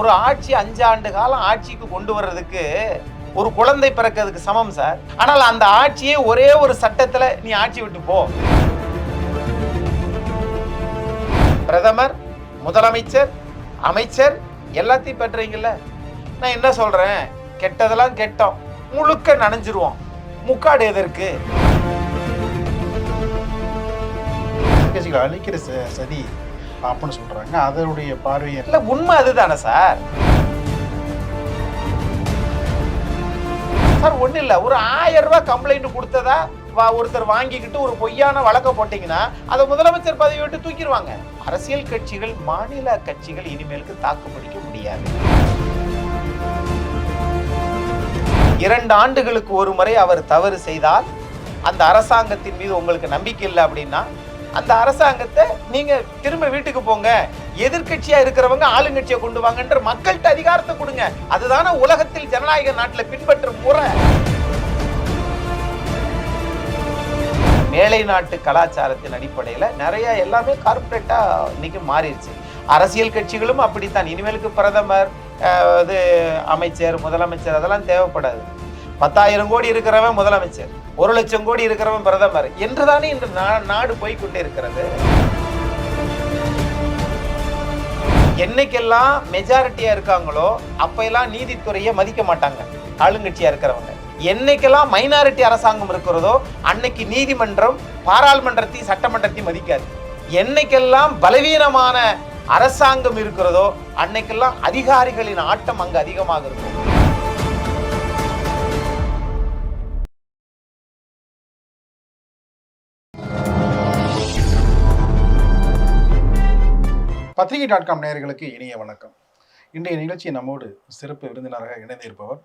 ஒரு ஆட்சி அஞ்சாண்டு காலம் ஆட்சிக்கு கொண்டு வர்றதுக்கு ஒரு குழந்தை பிறக்கிறதுக்கு சமம் சார். ஆனால் அந்த ஆட்சியே ஒரே ஒரு சட்டத்தில் நீ ஆட்சி விட்டு போ. பிரதமர் முதலமைச்சர் அமைச்சர் எல்லாத்தையும் பெற்றீங்கல்ல. நான் என்ன சொல்றேன்? கெட்டதெல்லாம் கெட்டோம். முழுக்க நனைஞ்சிருவோம். முக்காடு எதற்கு எதிர்கட்சிகளை அழிக்கிற சதி அப்படின்னு சொல்றாங்க. அதனுடைய பார்வையை இல்ல உண்மை அதுதானே சார். சார் ஒன்றும் இல்லை. ஒரு ஆயிரம் ரூபாய் கம்ப்ளைண்ட் கொடுத்ததா வா- ஒருத்தர் வாங்கிக்கிட்டு ஒரு பொய்யான வழக்க போட்டீங்கன்னா அதை முதலமைச்சர் பதவி விட்டு தூக்கிடுவாங்க. அரசியல் கட்சிகள் மாநில கட்சிகள் இனிமேலுக்கு தாக்கு பிடிக்க முடியாது. இரண்டு ஆண்டுகளுக்கு ஒரு முறை அவர் தவறு செய்தால் அந்த அரசாங்கத்தின் மீது உங்களுக்கு நம்பிக்கை இல்லை அப்படின்னா அந்த அரசாங்கத்தை நீங்க திரும்ப வீட்டுக்கு போங்க. எதிர்கட்சியா இருக்கிறவங்க ஆளுங்கட்சியை கொண்டு வாங்கன்ற மக்கள்கிட்ட அதிகாரத்தை கொடுங்க. அதுதானே உலகத்தில் ஜனநாயக நாட்டில் பின்பற்றும் முறை. மேலை நாட்டு கலாச்சாரத்தின் அடிப்படையில் நிறைய எல்லாமே கார்ப்பரேட்டா இன்னைக்கு மாறிடுச்சு. அரசியல் கட்சிகளும் அப்படித்தான். இனிமேலுக்கு பிரதமர் அஹ், இது அமைச்சர் முதலமைச்சர் அதெல்லாம் தேவைப்படாது. பத்தாயிரம் கோடி இருக்கிறவன் முதலமைச்சர் ஒரு லட்சம் கோடி இருக்கிறவன் பிரதமர் என்றுதானே இன்று நா- நாடு போய்கொண்டே இருக்கிறது என்னைக்கெல்லாம் மெஜாரிட்டியா இருக்காங்களோ அப்பெல்லாம் நீதித்துறையை மதிக்க மாட்டாங்க ஆளுங்கட்சியா இருக்கிறவங்க. என்னைக்கெல்லாம் மைனாரிட்டி அரசாங்கம் இருக்கிறதோ அன்னைக்கு நீதிமன்றம் பாராளுமன்றத்தையும் சட்டமன்றத்தையும் மதிக்காது. என்னைக்கெல்லாம் பலவீனமான அரசாங்கம் இருக்கிறதோ அன்னைக்கெல்லாம் அதிகாரிகளின் ஆட்டம் அங்கு அதிகமாக இருக்கும். பத்திரிகை டாட் காம் நேயர்களுக்கு இனிய வணக்கம். இன்றைய நிகழ்ச்சி நம்மோடு சிறப்பு விருந்தினராக இணைந்திருப்பவர்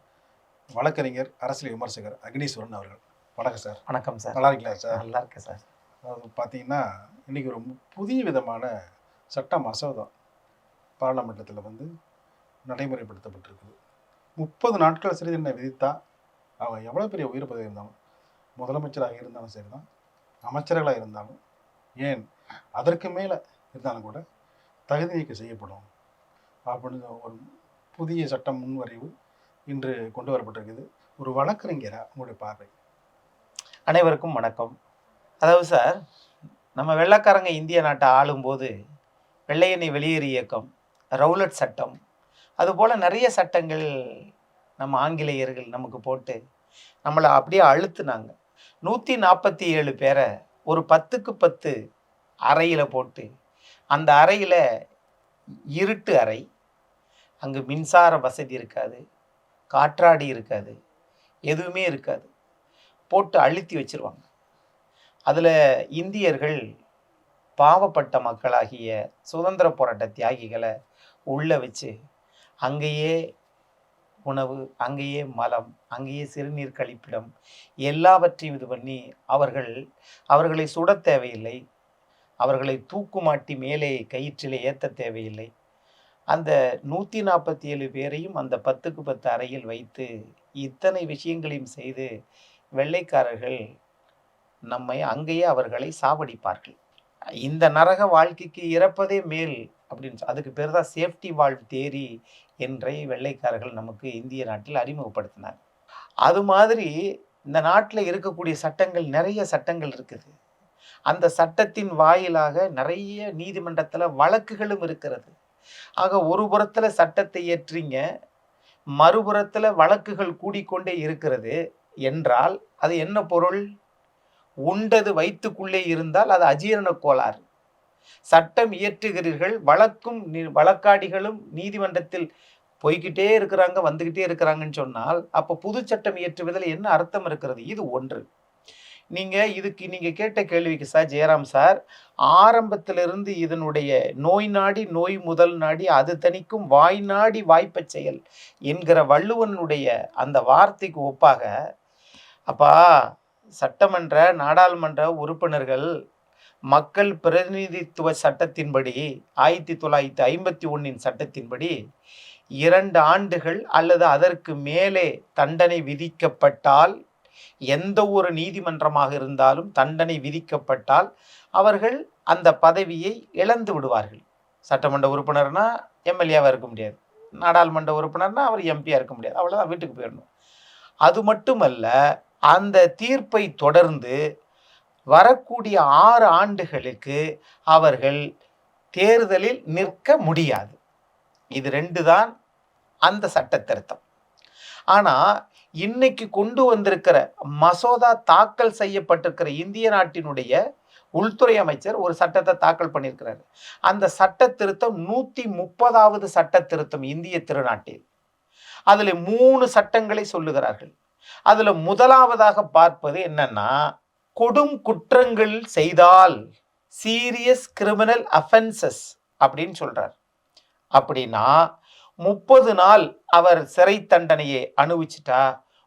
வழக்கறிஞர் அரசியல் விமர்சகர் அக்னீஸ்வரன் அவர்கள். வணக்கம் சார். வணக்கம் சார். நல்லா இருக்கீங்களா சார்? நல்லா இருக்கு சார். அதாவது பார்த்தீங்கன்னா இன்னைக்கு ஒரு புதிய விதமான சட்ட மசோதா பாராளுமன்றத்தில் வந்து நடைமுறைப்படுத்தப்பட்டிருக்குது. முப்பது நாட்கள் சிறை தண்டனை விதித்தா அவன் எவ்வளோ பெரிய உயிர் பதவி இருந்தாலும் முதலமைச்சராக இருந்தாலும் சரி தான் அமைச்சர்களாக இருந்தாலும் ஏன் அதற்கு மேலே இருந்தாலும் கூட தகுதி நீக்கம் செய்யப்படும் அப்படின்னு ஒரு புதிய சட்டம் முன்வரைவு இன்று கொண்டு வரப்பட்டிருக்குது. ஒரு வழக்கறிஞரா உங்களுடைய பார்வை? அனைவருக்கும் வணக்கம். அதாவது சார் நம்ம வெள்ளைக்காரங்க இந்திய நாட்டை ஆளும்போது வெள்ளையனை வெளியேறு இயக்கம் ரவுலட் சட்டம் அதுபோல் நிறைய சட்டங்கள் நம்ம ஆங்கிலேயர்கள் நமக்கு போட்டு நம்மளை அப்படியே அழுத்துனாங்க. நூற்றி நாற்பத்தி ஏழு பேரை ஒரு பத்துக்கு பத்து அறையில் போட்டு அந்த அறையில் இருட்டு அறை. அங்கு மின்சார வசதி இருக்காது. காற்றாடி இருக்காது. எதுவுமே இருக்காது. போட்டு அழுத்தி வச்சுருவாங்க. அதில் இந்தியர்கள் பாவப்பட்ட மக்களாகிய சுதந்திர போராட்ட தியாகிகளை உள்ளே வச்சு அங்கேயே உணவு அங்கேயே மலம் அங்கேயே சிறுநீர் கழிப்பிடம் எல்லாவற்றையும் இது பண்ணி அவர்கள் அவர்களை சுட தேவையில்லை. அவர்களை தூக்குமாட்டி மேலே கயிற்றிலே ஏற்ற தேவையில்லை. அந்த நூற்றி நாற்பத்தி ஏழு பேரையும் அந்த பத்துக்கு பத்து அறையில் வைத்து இத்தனை விஷயங்களையும் செய்து வெள்ளைக்காரர்கள் நம்மை அங்கேயே அவர்களை சாவடிப்பார்கள். இந்த நரக வாழ்க்கைக்கு இறப்பதே மேல் அப்படின்னு அதுக்கு பேர் தான் சேஃப்டி வால்வ் தேரி என்றை வெள்ளைக்காரர்கள் நமக்கு இந்திய நாட்டில் அறிமுகப்படுத்தினார் அது மாதிரி இந்த நாட்டில் இருக்கக்கூடிய சட்டங்கள் நிறைய சட்டங்கள் இருக்குது. அந்த சட்டத்தின் வாயிலாக நிறைய நீதிமன்றத்தில் வழக்குகளும் இருக்கிறது. ஆக ஒரு புறத்தில் சட்டத்தை ஏற்றீங்க மறுபுறத்தில் வழக்குகள் கூடிக்கொண்டே இருக்கிறது என்றால் அது என்ன பொருள்? உண்டது வயிற்றுக்குள்ளே இருந்தால் அது அஜீரண கோளாறு. சட்டம் இயற்றுகிறீர்கள் வழக்கும் நீ- வழக்காடிகளும் நீதிமன்றத்தில் போய்கிட்டே இருக்கிறாங்க வந்துக்கிட்டே இருக்கிறாங்கன்னு சொன்னால் அப்போ புது சட்டம் இயற்றுவதில் என்ன அர்த்தம் இருக்கிறது? இது ஒன்று. நீங்கள் இதுக்கு நீங்கள் கேட்ட கேள்விக்கு சார் ஜெயராம் சார் ஆரம்பத்திலிருந்து இதனுடைய நோய் நாடி நோய் முதல் நாடி அது தணிக்கும் வாய் நாடி வாய்ப்பச் செயல் என்கிற வள்ளுவனுடைய அந்த வார்த்தைக்கு ஒப்பாக அப்பா சட்டமன்ற நாடாளுமன்ற உறுப்பினர்கள் மக்கள் பிரதிநிதித்துவ சட்டத்தின்படி ஆயிரத்தி தொள்ளாயிரத்தி ஐம்பத்தி ஒன்றின் சட்டத்தின்படி இரண்டு ஆண்டுகள் அல்லது அதற்கு மேலே தண்டனை விதிக்கப்பட்டால் எந்த ஒரு நீதிமன்றமாக இருந்தாலும் தண்டனை விதிக்கப்பட்டால் அவர்கள் அந்த பதவியை இழந்து விடுவார்கள். சட்டமன்ற உறுப்பினர்னா எம்எல்ஏவாக இருக்க முடியாது. நாடாளுமன்ற உறுப்பினர்னா அவர் எம்பியாக இருக்க முடியாது. அவ்வளோதான் வீட்டுக்கு போயிடணும் அது மட்டுமல்ல அந்த தீர்ப்பை தொடர்ந்து வரக்கூடிய ஆறு ஆண்டுகளுக்கு அவர்கள் தேர்தலில் நிற்க முடியாது. இது ரெண்டு தான் அந்த சட்ட திருத்தம். ஆனால் இன்னைக்கு கொண்டு வந்திருக்கிற மசோதா தாக்கல் செய்யப்பட்டிருக்கிற இந்திய நாட்டினுடைய உள்துறை அமைச்சர் ஒரு சட்டத்தை தாக்கல் பண்ணியிருக்கிறாரு. அந்த சட்ட திருத்தம் நூற்றி முப்பதாவது சட்ட திருத்தம் இந்திய திருநாட்டில். அதில் மூணு சட்டங்களை சொல்லுகிறார்கள். அதில் முதலாவதாக பார்ப்பது என்னன்னா கொடும் குற்றங்கள் செய்தால் சீரியஸ் கிரிமினல் அஃபென்சஸ் அப்படின்னு சொல்றார். அப்படின்னா முப்பது நாள் அவர் சிறை தண்டனையை அனுபவிச்சிட்டா.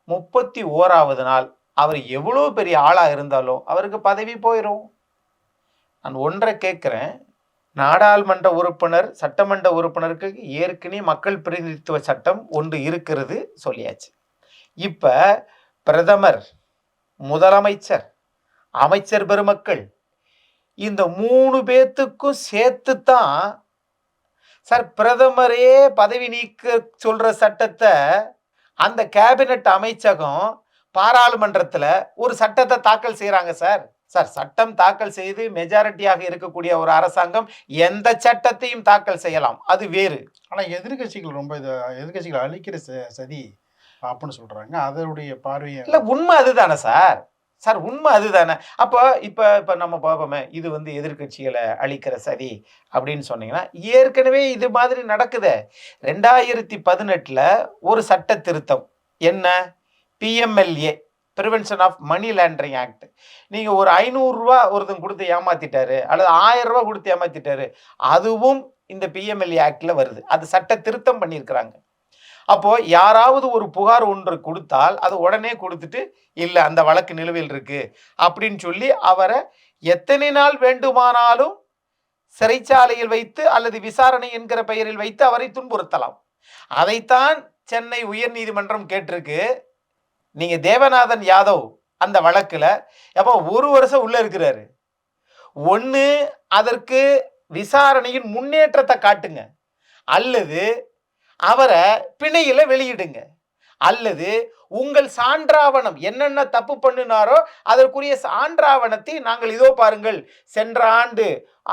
முப்பத்தி ஓராவது நாள் அவர் எவ்வளோ பெரிய ஆளாக இருந்தாலும் அவருக்கு பதவி போயிடும் நான் ஒன்றை கேட்குறேன். நாடாளுமன்ற உறுப்பினர் சட்டமன்ற உறுப்பினருக்கு ஏற்கனவே மக்கள் பிரதிநிதித்துவ சட்டம் ஒன்று இருக்கிறது சொல்லியாச்சு. இப்போ பிரதமர் முதலமைச்சர் அமைச்சர் பெருமக்கள் இந்த மூணு பேத்துக்கும் சேர்த்து தான் சார் பிரதமரே பதவி நீக்க சொல்ற சட்டத்தை அந்த கேபினட் அமைச்சகம் பாராளுமன்றத்தில் ஒரு சட்டத்தை தாக்கல் செய்கிறாங்க சார். சார் சட்டம் தாக்கல் செய்து மெஜாரிட்டியாக இருக்கக்கூடிய ஒரு அரசாங்கம் எந்த சட்டத்தையும் தாக்கல் செய்யலாம். அது வேறு. ஆனா எதிர்க்கட்சிகள் ரொம்ப இதை எதிர்க்கட்சிகள் அழிக்கிற ச- சதி அப்படின்னு சொல்றாங்க. அதனுடைய பார்வையை இல்லை உண்மை அதுதானே சார். சார் உண்மை அதுதானே? அப்போ இப்போ இப்போ நம்ம பார்ப்போமே இது வந்து எதிர்க்கட்சிகளை அழிக்கிற சதி அப்படின்னு சொன்னீங்கன்னா ஏற்கனவே இது மாதிரி நடக்குதே. ரெண்டாயிரத்தி பதினெட்டில் ஒரு சட்ட திருத்தம். என்ன? PMLA prevention of money laundering act நீங்கள் ஒரு ஐநூறுரூவா ஒருத்தன் கொடுத்து ஏமாத்திட்டாரு அல்லது ஆயிரரூவா கொடுத்து ஏமாத்திட்டாரு அதுவும் இந்த பிஎம்எல்ஏ ஆக்டில் வருது. அது சட்ட திருத்தம் பண்ணியிருக்கிறாங்க. அப்போ யாராவது ஒரு புகார் ஒன்று கொடுத்தால் அது உடனே கொடுத்துட்டு இல்லை அந்த வழக்கு நிலுவையில் இருக்கு. அப்படின்னு சொல்லி அவரை எத்தனை நாள் வேண்டுமானாலும் சிறைச்சாலையில் வைத்து அல்லது விசாரணை என்கிற பெயரில் வைத்து அவரை துன்புறுத்தலாம். அதைத்தான் சென்னை உயர்நீதிமன்றம் கேட்டிருக்கு. நீங்க தேவநாதன் யாதவ் அந்த வழக்கில் எப்போ ஒரு வருஷம் உள்ள இருக்கிறாரு. ஒன்று அதற்கு விசாரணையின் முன்னேற்றத்தை காட்டுங்க. அல்லது அவரை பிணையில் வெளியிடுங்க. அல்லது உங்கள் சான்றாவணம் என்னென்ன தப்பு பண்ணினாரோ அதற்குரிய சான்றாவணத்தை நாங்கள் இதோ பாருங்கள். சென்ற ஆண்டு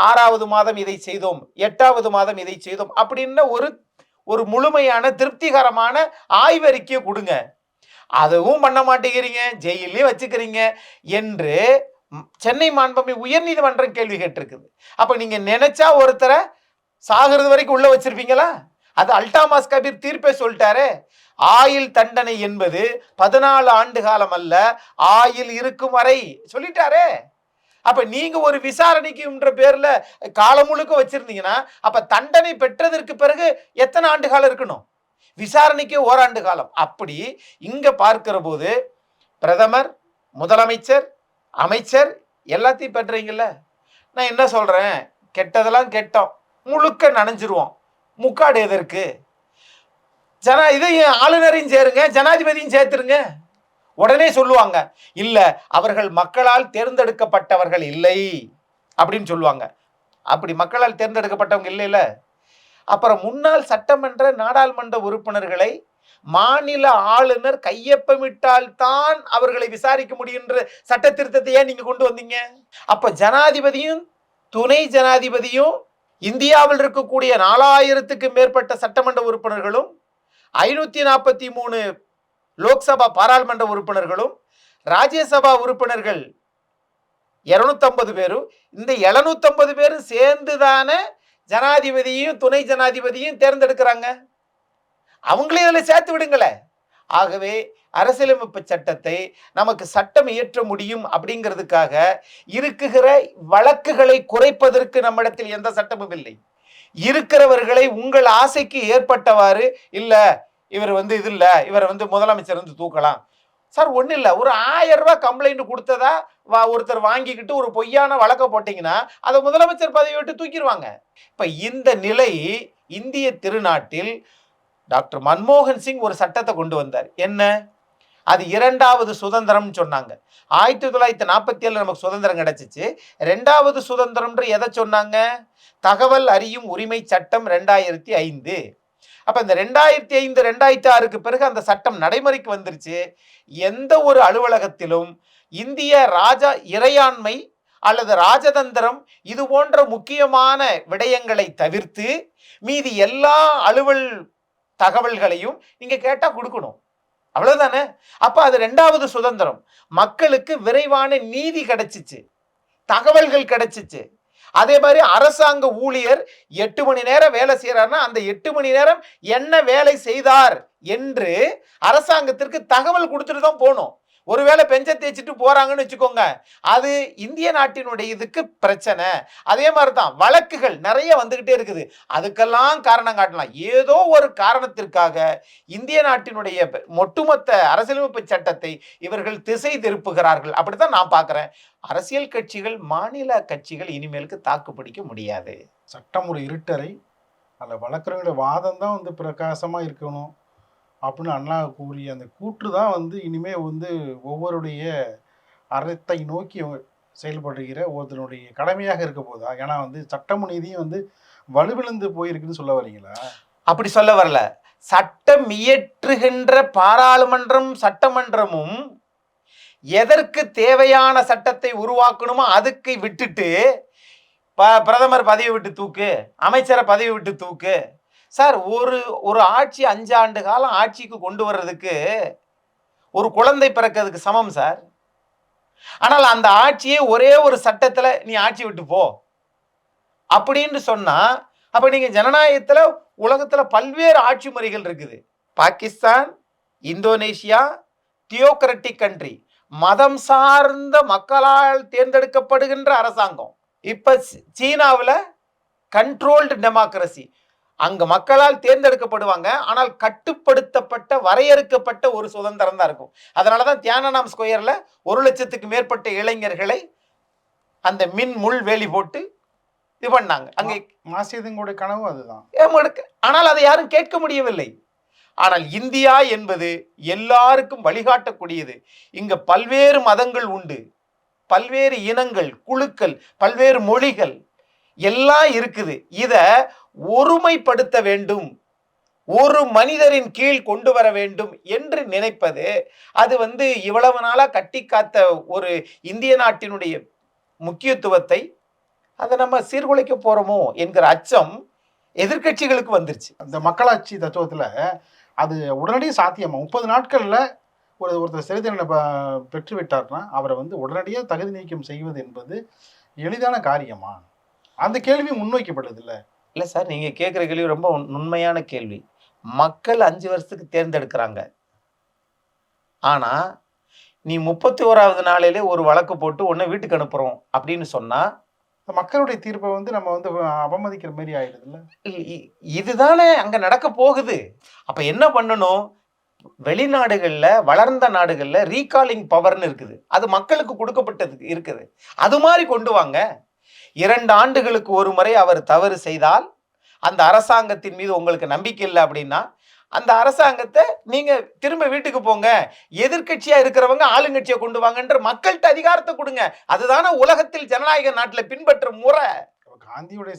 ஆறாவது மாதம் இதை செய்தோம் எட்டாவது மாதம் இதை செய்தோம் அப்படின்னு ஒரு ஒரு முழுமையான திருப்திகரமான ஆய்வறிக்கையை கொடுங்க. அதுவும் பண்ண மாட்டேங்கிறீங்க ஜெயிலையும் வச்சுக்கிறீங்க என்று சென்னை மாண்பமை உயர்நீதிமன்றம் கேள்வி கேட்டிருக்குது. அப்போ நீங்கள் நினைச்சா ஒருத்தரை சாகிறது வரைக்கும் உள்ளே வச்சிருப்பீங்களா? அது அல்டாமாஸ் கபீர் தீர்ப்பே சொல்லிட்டாரே. ஆயில் தண்டனை என்பது பதினாலு ஆண்டு காலம் அல்ல ஆயில் இருக்கும் வரை சொல்லிட்டாரே. அப்ப நீங்க ஒரு விசாரணைக்குன்ற பேர்ல காலம் முழுக்க வச்சிருந்தீங்கன்னா அப்ப தண்டனை பெற்றதற்கு பிறகு எத்தனை ஆண்டு காலம் இருக்கணும்? விசாரணைக்கு ஓராண்டு காலம். அப்படி இங்க பார்க்கிற போது பிரதமர் முதலமைச்சர் அமைச்சர் எல்லாத்தையும் பெற்றீங்கல்ல. நான் என்ன சொல்றேன்? கெட்டதெல்லாம் கெட்டோம். முழுக்க நனைஞ்சிருவோம். முக்காடு எதற்கு ஜனா இதையும் ஆளுநரையும் சேருங்க ஜனாதிபதியும் சேர்த்துருங்க. உடனே சொல்லுவாங்க இல்லை அவர்கள் மக்களால் தேர்ந்தெடுக்கப்பட்டவர்கள் இல்லை அப்படின்னு சொல்லுவாங்க. அப்படி மக்களால் தேர்ந்தெடுக்கப்பட்டவங்க இல்லைல்ல அப்புறம் முன்னாள் சட்டமன்ற நாடாளுமன்ற உறுப்பினர்களை மாநில ஆளுநர் கையொப்பமிட்டால் தான் அவர்களை விசாரிக்க முடியுன்ற சட்ட திருத்தத்தை ஏன் நீங்க கொண்டு வந்தீங்க. அப்ப ஜனாதிபதியும் துணை ஜனாதிபதியும் இந்தியாவில் இருக்கக்கூடிய நாலாயிரத்துக்கு மேற்பட்ட சட்டமன்ற உறுப்பினர்களும் ஐநூத்தி நாற்பத்தி மூணு லோக்சபா பாராளுமன்ற உறுப்பினர்களும் ராஜ்யசபா உறுப்பினர்கள் இருநூத்தம்பது பேரும் இந்த எழுநூத்தம்பது பேரும் சேர்ந்து தானே ஜனாதிபதியும் துணை ஜனாதிபதியும் தேர்ந்தெடுக்கிறாங்க? அவங்களையும் இதில் சேர்த்து விடுங்களேன். ஆகவே அரசியலமைப்பு சட்டத்தை நமக்கு சட்டம் இயற்ற முடியும் அப்படிங்கிறதுக்காக இருக்குகிற வழக்குகளை குறைப்பதற்கு நம்மிடத்தில் எந்த சட்டமும் இல்லை. இருக்கிறவர்களை உங்கள் ஆசைக்கு ஏற்பட்டவாறு இல்லை இவர் வந்து இது இல்லை இவர் வந்து முதலமைச்சர் வந்து தூக்கலாம். சார் ஒன்றும் இல்லை. ஒரு ஆயிரம் ரூபாய் கம்ப்ளைண்ட் கொடுத்ததா வா ஒருத்தர் வாங்கிக்கிட்டு ஒரு பொய்யான வழக்க போட்டிங்கன்னா அதை முதலமைச்சர் பதவி விட்டு தூக்கிடுவாங்க. இப்போ இந்த நிலை இந்திய திருநாட்டில் டாக்டர் மன்மோகன் சிங் ஒரு சட்டத்தை கொண்டு வந்தார். என்ன? அது இரண்டாவது சுதந்திரம்னு சொன்னாங்க. ஆயிரத்தி தொள்ளாயிரத்தி நாற்பத்தி ஏழில் நமக்கு சுதந்திரம் கிடைச்சிச்சு. ரெண்டாவது சுதந்திரம்ன்ற எதை சொன்னாங்க? தகவல் அறியும் உரிமை சட்டம் ரெண்டாயிரத்தி ஐந்து. அப்போ இந்த ரெண்டாயிரத்தி ஐந்து ரெண்டாயிரத்தி ஆறுக்கு பிறகு அந்த சட்டம் நடைமுறைக்கு வந்துருச்சு. எந்த ஒரு அலுவலகத்திலும் இந்திய ராஜா இறையாண்மை அல்லது ராஜதந்திரம் இது போன்ற முக்கியமான விடயங்களை தவிர்த்து மீதி எல்லா அலுவல் தகவல்களையும் நீங்க கேட்டா கொடுக்கணும். அவ்வளவுதானே? அப்ப அது ரெண்டாவது சுதந்திரம். மக்களுக்கு விரைவான நீதி கிடைச்சிச்சு. தகவல்கள் கிடைச்சிச்சு. அதே மாதிரி அரசாங்க ஊழியர் எட்டு மணி நேரம் வேலை செய்யறாருன்னா அந்த எட்டு மணி நேரம் என்ன வேலை செய்தார் என்று அரசாங்கத்திற்கு தகவல் கொடுத்துட்டு தான் போகணும் ஒருவேளை பெஞ்ச தேய்ச்சிட்டு போறாங்கன்னு வச்சுக்கோங்க. அது இந்திய நாட்டினுடைய இதுக்கு பிரச்சனை. அதே மாதிரி தான் வழக்குகள் நிறைய வந்துகிட்டே இருக்குது. அதுக்கெல்லாம் காரணம் காட்டலாம். ஏதோ ஒரு காரணத்திற்காக இந்திய நாட்டினுடைய ஒட்டுமொத்த அரசியலமைப்பு சட்டத்தை இவர்கள் திசை திருப்புகிறார்கள். அப்படித்தான் நான் பார்க்குறேன். அரசியல் கட்சிகள் மாநில கட்சிகள் இனிமேலுக்கு தாக்கு பிடிக்க முடியாது. சட்டம் ஒரு இருட்டரை அதில் வழக்கறிஞருடைய வாதம் தான் வந்து பிரகாசமாக இருக்கணும். அப்படின்னு அண்ணா கூறிய அந்த கூற்று தான் வந்து இனிமே வந்து ஒவ்வொருடைய அறத்தை நோக்கி செயல்படுகிற ஒருத்தனுடைய கடமையாக இருக்க போதா? ஏன்னா வந்து சட்டம் நீதியும் வந்து வலுவிழந்து போயிருக்குன்னு சொல்ல வரீங்களா? அப்படி சொல்ல வரல. சட்டம் இயற்றுகின்ற பாராளுமன்றம் சட்டமன்றமும் எதற்கு தேவையான சட்டத்தை உருவாக்கணுமோ அதுக்கு விட்டுட்டு ப- பிரதமர் பதவி விட்டு தூக்கு அமைச்சரை பதவி விட்டு தூக்கு சார் ஒரு ஒரு ஆட்சி அஞ்சு ஆண்டு காலம் ஆட்சிக்கு கொண்டு வர்றதுக்கு ஒரு குழந்தை பிறக்கிறதுக்கு சமம் சார். ஆனால் அந்த ஆட்சியை ஒரே ஒரு சட்டத்தில் நீ ஆட்சி விட்டு போ. அப்படின்னு சொன்னால் அப்போ நீங்கள் ஜனநாயகத்தில் உலகத்தில் பல்வேறு ஆட்சி முறைகள் இருக்குது. பாகிஸ்தான் இந்தோனேஷியா தியோக்ரட்டிக் கண்ட்ரி மதம் சார்ந்த மக்களால் தேர்ந்தெடுக்கப்படுகின்ற அரசாங்கம். இப்போ சீனாவில் கண்ட்ரோல்டு டெமோக்ரஸி அங்க மக்களால் தேர்ந்தெடுக்கப்படுவாங்க. ஆனால் கட்டுப்படுத்தப்பட்ட வரையறுக்கப்பட்ட ஒரு சுதந்திரம் தான் இருக்கும். அதனாலதான் தியானநாம் ஸ்கொயர்ல ஒரு லட்சத்துக்கு மேற்பட்ட இளைஞர்களை அந்த மின் முள் வேலி போட்டு இது பண்ணாங்க. அங்கே மாசியதங்களுடைய கனவு அதுதான். ஆனால் அதை யாரும் கேட்க முடியவில்லை. ஆனால் இந்தியா என்பது எல்லாருக்கும் வழிகாட்டக்கூடியது. இங்க பல்வேறு மதங்கள் உண்டு. பல்வேறு இனங்கள் குழுக்கள் பல்வேறு மொழிகள் எல்லாம் இருக்குது. இத ஒருமைப்படுத்த வேண்டும். ஒரு மனிதரின் கீழ் கொண்டு வர வேண்டும் என்று நினைப்பது அது வந்து இவ்வளவு நாளாக கட்டி காத்த ஒரு இந்திய நாட்டினுடைய முக்கியத்துவத்தை அதை நம்ம சீர்குலைக்க போகிறோமோ என்கிற அச்சம் எதிர்க்கட்சிகளுக்கு வந்துருச்சு. அந்த மக்களாட்சி தத்துவத்தில் அது உடனடி சாத்தியமாக முப்பது நாட்களில் ஒரு ஒருத்தர் சிறுதண்டனை ப- பெற்று விட்டார்னா அவரை வந்து உடனடியாக தகுதி நீக்கம் செய்வது என்பது எளிதான காரியமா? அந்த கேள்வி முன்வைக்கப்படுது இல்ல சார் நீங்க கேட்குற கேள்வி ரொம்ப உண்- உண்மையான கேள்வி. மக்கள் அஞ்சு வருஷத்துக்கு தேர்ந்தெடுக்கிறாங்க. ஆனா நீ முப்பத்தி ஓராவது நாளிலே ஒரு வழக்கு போட்டு உன்னை வீட்டுக்கு அனுப்புறோம் அப்படின்னு சொன்னா மக்களுடைய தீர்ப்பை வந்து நம்ம வந்து அவமதிக்கிற மாதிரி ஆயிடுது இல்ல இ- இ- இதுதானே அங்க நடக்க போகுது. அப்ப என்ன பண்ணணும்? வெளிநாடுகள்ல வளர்ந்த நாடுகள்ல ரீகாலிங் பவர்னு இருக்குது. அது மக்களுக்கு கொடுக்கப்பட்டது இருக்குது. அது மாதிரி கொண்டு வாங்க. இரண்டு ஆண்டுகளுக்கு ஒரு முறை அவர் தவறு செய்தால் அந்த அரசாங்கத்தின் மீது உங்களுக்கு நம்பிக்கை இல்லை அப்படின்னா அந்த அரசாங்கத்தை நீங்க திரும்ப வீட்டுக்கு போங்க. எதிர்க்கட்சியா இருக்கிறவங்க ஆளுங்கட்சியை கொண்டு வாங்கன்ற மக்கள்கிட்ட அதிகாரத்தை கொடுங்க. அதுதானே உலகத்தில் ஜனநாயக நாட்டுல பின்பற்ற முறை. காந்தியுடைய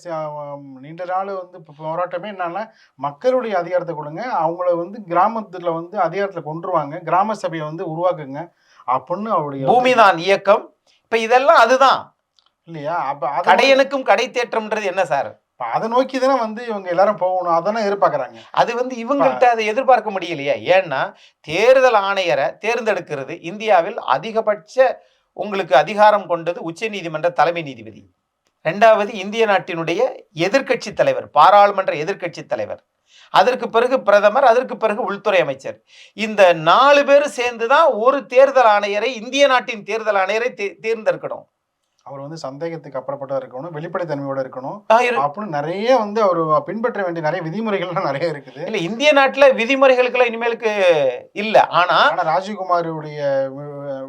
நீண்ட நாள் வந்து போராட்டமே என்னன்னா மக்களுடைய அதிகாரத்தை கொடுங்க. அவங்கள வந்து கிராமத்துல வந்து அதிகாரத்துல கொண்டுருவாங்க கிராம சபையை வந்து உருவாக்குங்க. அப்படின்னு அவருடைய பூமிதான் இயக்கம். இப்ப இதெல்லாம் அதுதான். இல்லையா? அப்ப கடையனுக்கும் கடை தேற்றம்ன்றது என்ன சார்? அதை நோக்கி தானே வந்து இவங்க எல்லாரும் போகணும். அதானே எதிர்பார்க்கறாங்க. அது வந்து இவங்கள்ட்ட அதை எதிர்பார்க்க முடியலையே. ஏன்னா தேர்தல் ஆணையரை தேர்ந்தெடுக்கிறது இந்தியாவில் அதிகபட்ச உங்களுக்கு அதிகாரம் கொண்டது உச்சநீதிமன்ற தலைமை நீதிபதி. ரெண்டாவது இந்திய நாட்டினுடைய எதிர்க்கட்சி தலைவர் பாராளுமன்ற எதிர்க்கட்சி தலைவர். அதற்கு பிறகு பிரதமர் அதற்கு பிறகு உள்துறை அமைச்சர். இந்த நாலு பேரும் சேர்ந்து தான் ஒரு தேர்தல் ஆணையரை இந்திய நாட்டின் தேர்தல் ஆணையரை தே- தேர்ந்தெடுக்கணும். அவர் வந்து சந்தேகத்துக்கு அப்புறப்பட்டா இருக்கணும் வெளிப்படைத்தன்மையோட இருக்கணும் அப்படின்னு நிறைய வந்து அவர் பின்பற்ற வேண்டிய நிறைய விதிமுறைகள்லாம் நிறைய இருக்குது. இல்ல இந்திய நாட்டுல விதிமுறைகளுக்கெல்லாம் இனிமேலுக்கு இல்ல. ஆனா ஆனா ராஜீவ்குமாருடைய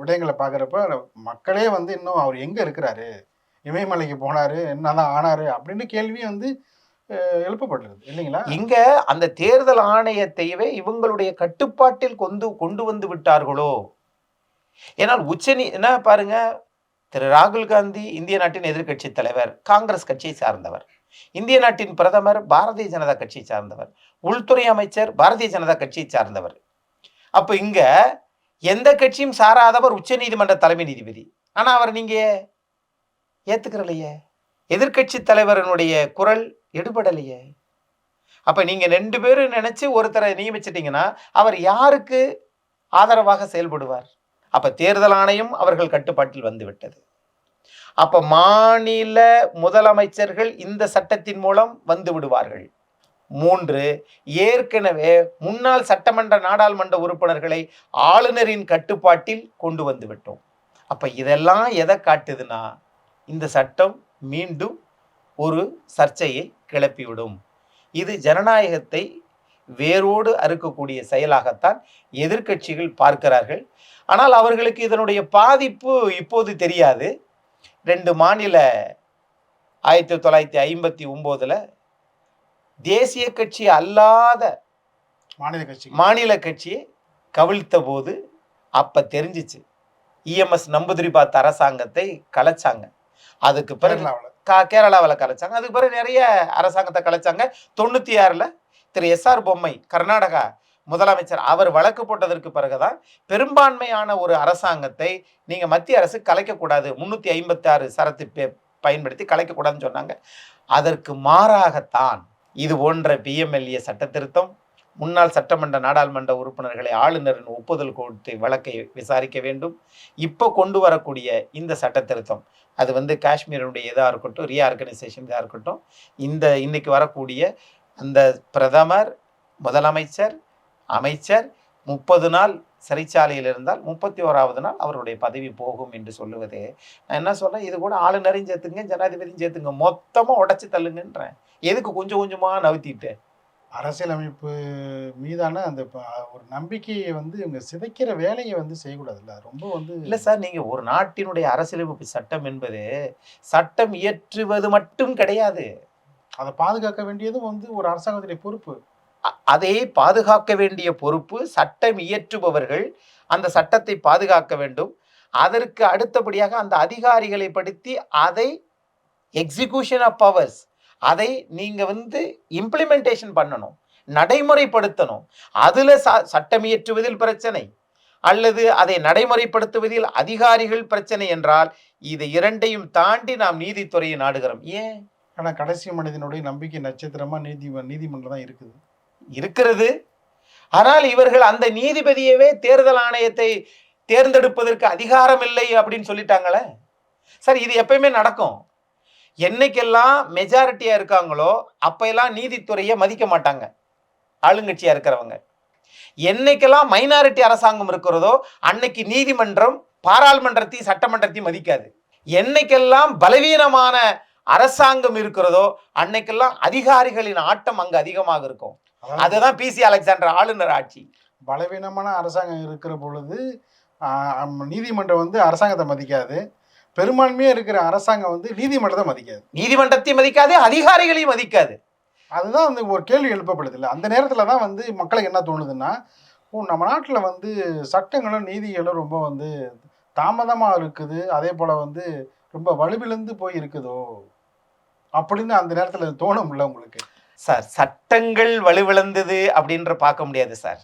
விடயங்களை பாக்குறப்ப மக்களே வந்து இன்னும் அவர் எங்க இருக்கிறாரு? இமயமலைக்கு போனாரு என்னதான் ஆனாரு அப்படின்னு கேள்வி வந்து எழுப்பப்படுறது இல்லைங்களா? இங்க அந்த தேர்தல் ஆணையத்தையவே இவங்களுடைய கட்டுப்பாட்டில் கொண்டு கொண்டு வந்து விட்டார்களோ? ஏனால் உச்சநீ என்ன பாருங்க திரு ராகுல் காந்தி இந்திய நாட்டின் எதிர்க்கட்சி தலைவர் காங்கிரஸ் கட்சியை சார்ந்தவர். இந்திய நாட்டின் பிரதமர் பாரதிய ஜனதா கட்சியை சார்ந்தவர். உள்துறை அமைச்சர் பாரதிய ஜனதா கட்சியை சார்ந்தவர். அப்போ இங்க எந்த கட்சியும் சாராதவர் உச்சநீதிமன்ற தலைமை நீதிபதி. ஆனா அவர் நீங்க ஏத்துக்கிறலையே? எதிர்க்கட்சி தலைவரனுடைய குரல் எடுபடலையே? அப்ப நீங்க ரெண்டு பேரும் நினைச்சு ஒருத்தரை நியமிச்சிட்டீங்கன்னா அவர் யாருக்கு ஆதரவாக செயல்படுவார்? அப்போ தேர்தல் ஆணையம் அவர்கள் கட்டுப்பாட்டில் வந்துவிட்டது. அப்போ மாநில முதலமைச்சர்கள் இந்த சட்டத்தின் மூலம் வந்து விடுவார்கள். மூன்று ஏற்கனவே முன்னாள் சட்டமன்ற நாடாளுமன்ற உறுப்பினர்களை ஆளுநரின் கட்டுப்பாட்டில் கொண்டு வந்து விட்டோம். அப்போ இதெல்லாம் எதை காட்டுதுன்னா இந்த சட்டம் மீண்டும் ஒரு சர்ச்சையை கிளப்பிவிடும். இது ஜனநாயகத்தை வேரோடு அறுக்கக்கூடிய செயலாகத்தான் எதிர்க்கட்சிகள் பார்க்கிறார்கள். ஆனால் அவர்களுக்கு இதனுடைய பாதிப்பு இப்போது தெரியாது. ரெண்டு மாநில ஆயிரத்தி தொள்ளாயிரத்தி ஐம்பத்தி ஒம்போதுல தேசிய கட்சி அல்லாத மாநில கட்சி மாநில கட்சியை கவிழ்த்த போது அப்ப தெரிஞ்சிச்சு. இஎம்எஸ் நம்பூதிரி பார்த்த அரசாங்கத்தை கலைச்சாங்க. அதுக்கு பிறகு கேரளாவில். கலைச்சாங்க. அதுக்கு பிறகு நிறைய அரசாங்கத்தை கலைச்சாங்க. தொண்ணூற்றி ஆறில் திரு எஸ்ஆர் பொம்மை கர்நாடகா முதலமைச்சர் அவர் வழக்கு போட்டதற்கு பிறகுதான் பெரும்பான்மையான ஒரு அரசாங்கத்தை நீங்க மத்திய அரசு கலைக்கக்கூடாது. முன்னூத்தி ஐம்பத்தி ஆறு சரத்து பே- பயன்படுத்தி கலைக்கக்கூடாதுன்னு சொன்னாங்க. அதற்கு மாறாகத்தான் இது போன்ற பிஎம்எல்ஏ சட்ட திருத்தம் முன்னாள் சட்டமன்ற நாடாளுமன்ற உறுப்பினர்களை ஆளுநரின் ஒப்புதல் கொடுத்து வழக்கை விசாரிக்க வேண்டும். இப்போ கொண்டு வரக்கூடிய இந்த சட்ட திருத்தம் அது வந்து காஷ்மீருடைய இதாக இருக்கட்டும் ரீஆர்கனைசேஷன் இதாக இருக்கட்டும் இந்த இன்னைக்கு வரக்கூடிய அந்த பிரதமர் முதலமைச்சர் அமைச்சர் முப்பது நாள் சிறைச்சாலையில் இருந்தால் முப்பத்தி ஓராவது நாள் அவருடைய பதவி போகும் என்று சொல்லுவது. நான் என்ன சொல்றேன்? இது கூட ஆளுநரையும் சேர்த்துங்க ஜனாதிபதியும் சேர்த்துங்க. மொத்தமாக உடைச்சு தள்ளுங்கன்றேன். எதுக்கு கொஞ்சம் கொஞ்சமாக நவுத்திட்டு? அரசியலமைப்பு மீதான அந்த ஒரு நம்பிக்கையை வந்து இவங்க சிதைக்கிற வேலையை வந்து செய்யக்கூடாதுல்ல. ரொம்ப வந்து இல்லை சார் நீங்கள் ஒரு நாட்டினுடைய அரசியலமைப்பு சட்டம் என்பது சட்டம் இயற்றுவது மட்டும் கிடையாது. அதை பாதுகாக்க வேண்டியதும் வந்து ஒரு அரசாங்கத்துடைய பொறுப்பு. அதை பாதுகாக்க வேண்டிய பொறுப்பு சட்டம் இயற்றுபவர்கள் அந்த சட்டத்தை பாதுகாக்க வேண்டும். அதற்கு அடுத்தபடியாக அந்த அதிகாரிகளை படுத்தி அதை எக்ஸிகியூஷன் ஆஃப் பவர்ஸ் அதை நீங்கள் வந்து இம்ப்ளிமெண்டேஷன் பண்ணணும் நடைமுறைப்படுத்தணும். அதில் ச- சட்டம் இயற்றுவதில் பிரச்சனை அல்லது அதை நடைமுறைப்படுத்துவதில் அதிகாரிகள் பிரச்சனை என்றால் இது இரண்டையும் தாண்டி நாம் நீதித்துறையை நாடுகிறோம். ஏன்? ஆனால் கடைசி மனிதனுடைய நம்பிக்கை நட்சத்திரமாக நீதி நீதிமன்றம் தான் இருக்குது. இருக்கிறது. ஆனால் இவர்கள் அந்த நீதிபதியவே தேர்தல் ஆணையத்தை தேர்ந்தெடுப்பதற்கு அதிகாரம் இல்லை அப்படின்னு சொல்லிட்டாங்களே. சார் இது எப்பயுமே நடக்கும். என்னைக்கெல்லாம் மெஜாரிட்டியா இருக்காங்களோ அப்பெல்லாம் நீதித்துறையை மதிக்க மாட்டாங்க. ஆளுங்கட்சியா இருக்கிறவங்க. என்னைக்கெல்லாம் மைனாரிட்டி அரசாங்கம் இருக்கிறதோ அன்னைக்கு நீதிமன்றம் பாராளுமன்றத்தையும் சட்டமன்றத்தையும் மதிக்காது. என்னைக்கெல்லாம் பலவீனமான அரசாங்கம் இருக்கிறதோ அன்னைக்கெல்லாம் அதிகாரிகளின் ஆட்டம் அங்கு அதிகமாக இருக்கும். அதுதான் பிசி அலெக்சாண்டர் ஆளுநர் ஆட்சி. பலவீனமான அரசாங்கம் இருக்கிற பொழுது நீதிமன்றம் வந்து அரசாங்கத்தை மதிக்காது. பெரும்பான்மையா இருக்கிற அரசாங்கம் வந்து நீதிமன்றத்தை மதிக்காது. நீதிமன்றத்தையும் மதிக்காது அதிகாரிகளையும் மதிக்காது. அதுதான் வந்து ஒரு கேள்வி எழுப்பப்படுது இல்லை. அந்த நேரத்தில் தான் வந்து மக்களுக்கு என்ன தோணுதுன்னா ஓ நம்ம நாட்டில் வந்து சட்டங்களும் நீதிகளும் ரொம்ப வந்து தாமதமாக இருக்குது. அதே போல் வந்து ரொம்ப வலுவிழந்து போய் இருக்குதோ அப்படின்னு அந்த நேரத்தில் தோணும்ல உங்களுக்கு? சார் சட்டங்கள் வலுவிழந்தது அப்படின்ற பார்க்க முடியாது சார்.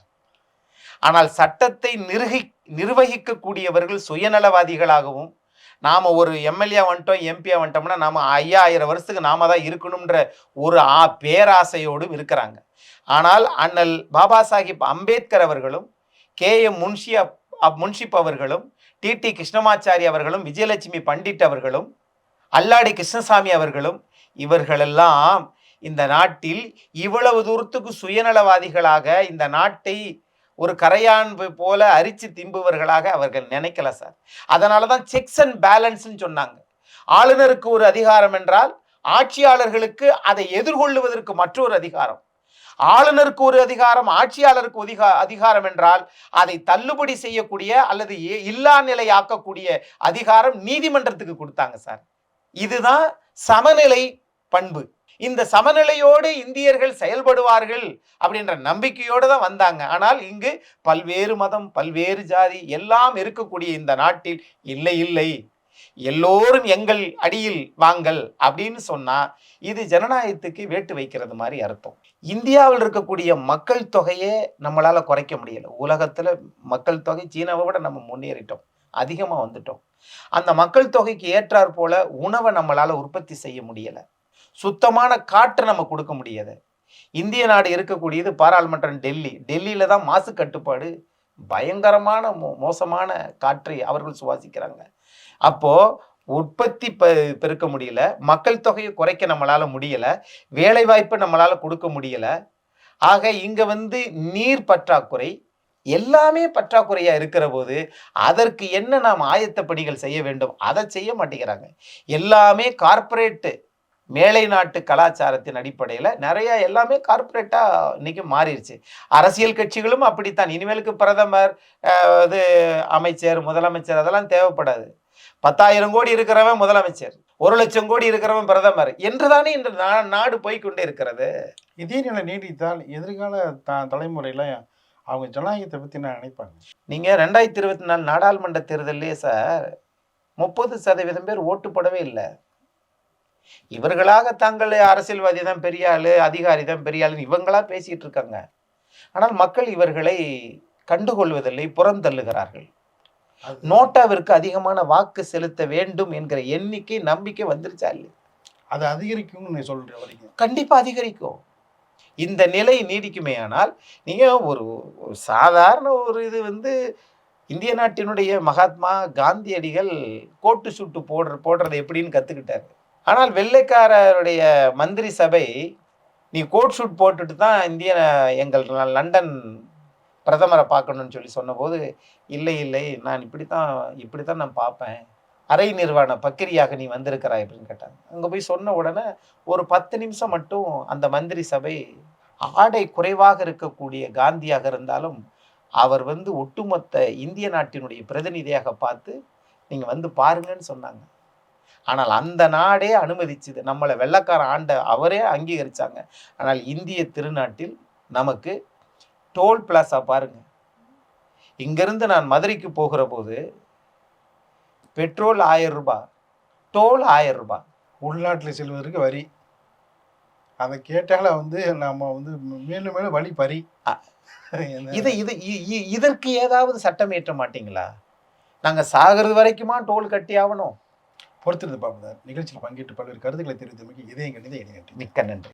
ஆனால் சட்டத்தை நிர்வகி நிர்வகிக்கக்கூடியவர்கள் சுயநலவாதிகளாகவும் நாம் ஒரு எம்எல்ஏ வந்துட்டோம் எம்பியா வந்துட்டோம்னா நாம் ஐயாயிரம் வருஷத்துக்கு நாம தான் இருக்கணுன்ற ஒரு ஆ பேராசையோடும் இருக்கிறாங்க. ஆனால் அண்ணல் பாபா சாஹிப் அம்பேத்கர் அவர்களும் கே. எம். முன்ஷி அப்- முன்ஷிப் அவர்களும் டிடி கிருஷ்ணமாச்சாரி அவர்களும் விஜயலட்சுமி பண்டிட் அவர்களும் அல்லாடி கிருஷ்ணசாமி அவர்களும் இவர்களெல்லாம் இந்த நாட்டில் இவ்வளவு தூரத்துக்கு சுயநலவாதிகளாக இந்த நாட்டை ஒரு கரையான்பு போல அரிச்சு திம்புவர்களாக அவர்கள் நினைக்கல சார். அதனால தான் செக்ஸ் அண்ட் பேலன்ஸ்ன்னு சொன்னாங்க. ஆளுநருக்கு ஒரு அதிகாரம் என்றால் ஆட்சியாளர்களுக்கு அதை எதிர்கொள்ளுவதற்கு மற்றொரு அதிகாரம். ஆளுநருக்கு ஒரு அதிகாரம் ஆட்சியாளருக்கு அதிகா அதிகாரம் என்றால் அதை தள்ளுபடி செய்யக்கூடிய அல்லது இல்லா நிலை ஆக்கக்கூடிய அதிகாரம் நீதிமன்றத்துக்கு கொடுத்தாங்க சார். இதுதான் சமநிலை பண்பு. இந்த சமநிலையோடு இந்தியர்கள் செயல்படுவார்கள் அப்படின்ற நம்பிக்கையோடு தான் வந்தாங்க. ஆனால் இங்கு பல்வேறு மதம் பல்வேறு ஜாதி எல்லாம் இருக்கக்கூடிய இந்த நாட்டில் இல்லை இல்லை. எல்லோரும் எங்கள் அடியில் வாங்கள் அப்படின்னு சொன்னா இது ஜனநாயகத்துக்கு வேட்டு வைக்கிறது மாதிரி அர்த்தம். இந்தியாவில் இருக்கக்கூடிய மக்கள் தொகையே நம்மளால குறைக்க முடியல. உலகத்துல மக்கள் தொகை சீனாவை விட நம்ம முன்னேறிட்டோம். அதிகமா வந்துட்டோம். அந்த மக்கள் தொகைக்கு ஏற்றாற் போல உணவை நம்மளால உற்பத்தி செய்ய முடியலை. சுத்தமான காற்றை நம்ம கொடுக்க முடியாது. இந்திய நாடு இருக்கக்கூடியது பாராளுமன்றம் டெல்லி. டெல்லியில் தான் மாசு கட்டுப்பாடு பயங்கரமான மோ மோசமான காற்றை அவர்கள் சுவாசிக்கிறாங்க. அப்போது உற்பத்தி பெ பெருக்க முடியல. மக்கள் தொகையை குறைக்க நம்மளால் முடியலை. வேலைவாய்ப்பு நம்மளால் கொடுக்க முடியலை. ஆக இங்கே வந்து நீர் பற்றாக்குறை எல்லாமே பற்றாக்குறையாக இருக்கிற போது அதற்கு என்ன நாம் ஆயத்த பணிகள் செய்ய வேண்டும்? அதை செய்ய மாட்டேங்கிறாங்க. எல்லாமே கார்ப்பரேட்டு மேலை நாட்டு கலாச்சாரத்தின் அடிப்படையில் நிறைய எல்லாமே கார்ப்பரேட்டா இன்னைக்கு மாறிடுச்சு. அரசியல் கட்சிகளும் அப்படித்தான். இனிமேலுக்கு பிரதமர் இது அமைச்சர் முதலமைச்சர் அதெல்லாம் தேவைப்படாது. பத்தாயிரம் கோடி இருக்கிறவன் முதலமைச்சர் ஒரு லட்சம் கோடி இருக்கிறவன் பிரதமர் என்றுதானே இன்று நா- நாடு போய்க்கொண்டே இருக்கிறது. இதே நிலை நீடித்தால் எதிர்கால த தலைமுறையில் அவங்க ஜனநாயகத்தை பற்றி என்ன நினைப்பாங்க? நீங்க ரெண்டாயிரத்தி இருபத்தி நாலு நாடாளுமன்ற தேர்தலே சார் முப்பது சதவீதம் பேர் ஓட்டு போடவே இல்லை. இவர்களாக தாங்கள் அரசியல்வாதி தான் பெரிய ஆளு அதிகாரி தான் பெரிய ஆளுன்னு இவங்களா பேசிட்டு இருக்காங்க. ஆனால் மக்கள் இவர்களை கண்டுகொள்வதில்லை புறந்தள்ளுகிறார்கள் நோட்டாவிற்கு அதிகமான வாக்கு செலுத்த வேண்டும் என்கிற எண்ணிக்கை நம்பிக்கை வந்துருச்சா இல்லை அது அதிகரிக்கும்னு நீ சொல்ற வரைக்கும். கண்டிப்பா அதிகரிக்கும். இந்த நிலை நீடிக்குமே ஆனால் நீங்க ஒரு ஒரு சாதாரண ஒரு இது வந்து இந்திய நாட்டினுடைய மகாத்மா காந்தியடிகள் கோட்டு சுட்டு போடுற போடுறது எப்படின்னு கத்துக்கிட்டாரு. ஆனால் வெள்ளைக்காரருடைய மந்திரி சபை நீ கோட் ஷூட் போட்டுட்டு தான் இந்திய எங்கள் லண்டன் பிரதமரை பார்க்கணும்னு சொல்லி சொன்னபோது இல்லை இல்லை நான் இப்படி தான் இப்படி தான் நான் பார்ப்பேன். அரை நிர்வாண பக்கிரியாக நீ வந்திருக்கிறாய் அப்படின்னு கேட்டாங்க. அங்கே போய் சொன்ன உடனே ஒரு பத்து நிமிஷம் மட்டும் அந்த மந்திரி சபை ஆடை குறைவாக இருக்கக்கூடிய காந்தியாக இருந்தாலும் அவர் வந்து ஒட்டுமொத்த இந்திய நாட்டினுடைய பிரதிநிதியாக பார்த்து நீங்கள் வந்து பாருங்கன்னு சொன்னாங்க. ஆனால் அந்த நாடே அனுமதிச்சுது. நம்மளை வெள்ளக்காரன் ஆண்ட அவரே அங்கீகரிச்சாங்க. ஆனால் இந்திய திருநாட்டில் நமக்கு டோல் பிளாசா பாருங்க. இங்கிருந்து நான் மதுரைக்கு போகிற போது பெட்ரோல் ஆயிரம் ரூபாய் டோல் ஆயிரம் ரூபாய். உள்நாட்டில் செல்வதற்கு வரி. அதை கேட்டால வந்து நம்ம வந்து மேலும் மேலும் வழி பறி? இதை இது இதற்கு ஏதாவது சட்டம் ஏற்ற மாட்டீங்களா? நாங்க சாகிறது வரைக்குமா டோல் கட்டி ஆகணும் பொறுத்திருந்து பார்ப்போம். நிகழ்ச்சியில் பங்கேற்று பல்வேறு கருத்துக்களை தெரிவித்தமைக்கு இதயம் கண்டித இணைய மிக்க நன்றி.